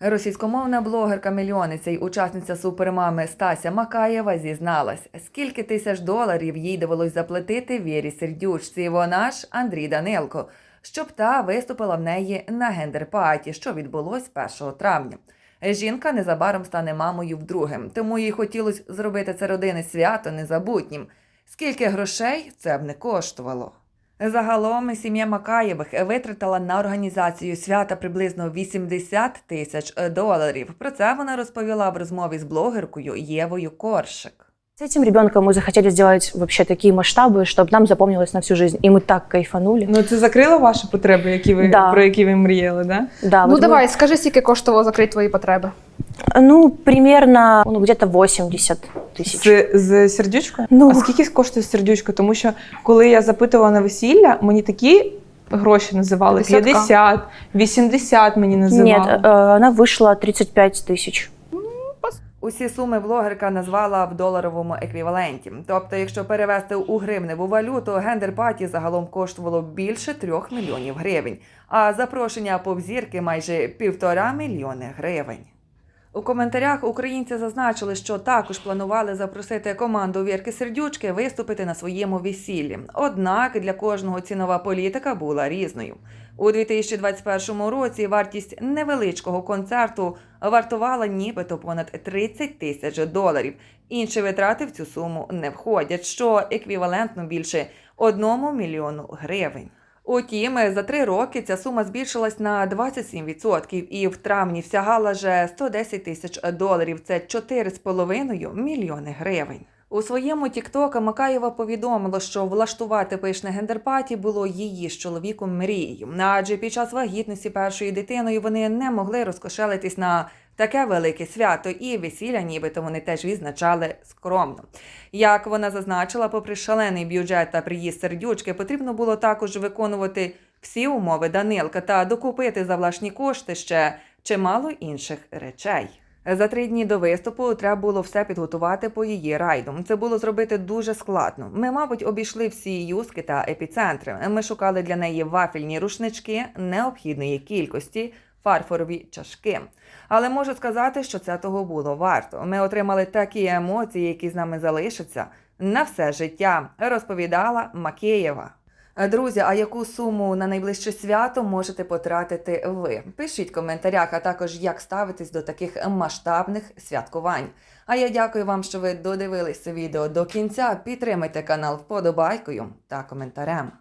Російськомовна блогерка мільйониця й учасниця супермами Стася Макаєва зізналась, скільки тисяч доларів їй довелось заплатити Вірі Сердючці. Вона ж Андрій Данилко, щоб та виступила в неї на гендер-паті, що відбулось 1 травня. Жінка незабаром стане мамою вдруге, тому їй хотілося зробити це родини свято незабутнім. Скільки грошей це б не коштувало. Загалом сім'я Макаєвих витратила на організацію свята приблизно 80 тисяч доларів. Про це вона розповіла в розмові з блогеркою Євою Коршик. С этим ребенком мы захотели сделать вообще такие масштабы, чтобы нам запомнилось на всю жизнь. И мы так кайфанули. Ну це закрило ваші потреби, які ви Да. про які ви мріяли, да? Да, ну вот мы- давай, скажи, скільки коштувало закрити твої потреби. ну, примерно, ну, где-то 80 тысяч. З, з сердючкою? Ну. А скільки коштує сердючка? Тому що коли я запитувала на весілля, мені такі гроші називали 50К. 50, 80 мені називали. Нет, э, она вышла 35 тысяч. Усі суми блогерка назвала в доларовому еквіваленті. Тобто, якщо перевести у гривневу валюту, гендер-паті загалом коштувало більше трьох мільйонів гривень, а запрошення повзірки майже півтора мільйони гривень. У коментарях українці зазначили, що також планували запросити команду Вірки Сердючки виступити на своєму весіллі. Однак для кожного цінова політика була різною. У 2021 році вартість невеличкого концерту вартувала нібито понад 30 тисяч доларів. Інші витрати в цю суму не входять, що еквівалентно більше 1 мільйону гривень. Утім, за три роки ця сума збільшилась на 27% і в травні всягала вже 110 тисяч доларів. Це 4,5 мільйони гривень. У своєму Тіктока Макаєва повідомила, що влаштувати пишне гендерпаті було її з чоловіком мрією. Адже під час вагітності першою дитиною вони не могли розкошелитись на таке велике свято, і весілля, нібито вони теж відзначали скромно. Як вона зазначила, попри шалений бюджет та приїзд сердючки, потрібно було також виконувати всі умови Данилка та докупити за власні кошти ще чимало інших речей. За три дні до виступу треба було все підготувати по її райду. Це було зробити дуже складно. Ми, мабуть, обійшли всі юски та епіцентри. Ми шукали для неї вафельні рушнички необхідної кількості, фарфорові чашки. Але можу сказати, що це того було варто. Ми отримали такі емоції, які з нами залишаться на все життя, розповідала Макеєва. Друзі, а яку суму на найближче свято можете потратити ви? Пишіть в коментарях, а також як ставитись до таких масштабних святкувань. А я дякую вам, що ви додивились це відео до кінця. Підтримайте канал вподобайкою та коментарем.